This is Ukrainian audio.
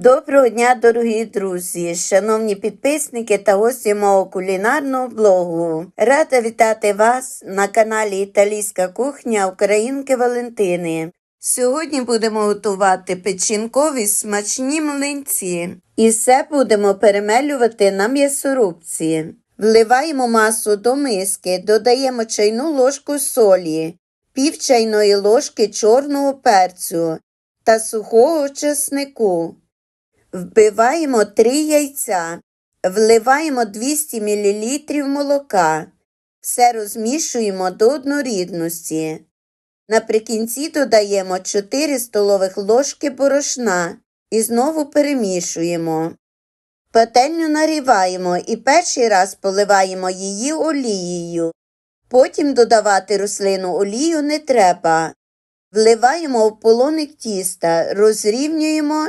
Доброго дня, дорогі друзі, шановні підписники та гості мого кулінарного блогу. Рада вітати вас на каналі Італійська кухня Українки Валентини. Сьогодні будемо готувати печінкові смачні млинці. І все будемо перемелювати на м'ясорубці. Вливаємо масу до миски, додаємо чайну ложку солі, пів чайної ложки чорного перцю та сухого чеснику. Вбиваємо 3 яйця, вливаємо 200 мл молока. Все розмішуємо до однорідності. Наприкінці додаємо 4 столових ложки борошна і знову перемішуємо. Пательню наріваємо і перший раз поливаємо її олією. Потім додавати рослину олію не треба. Вливаємо в полоник тіста, розрівнюємо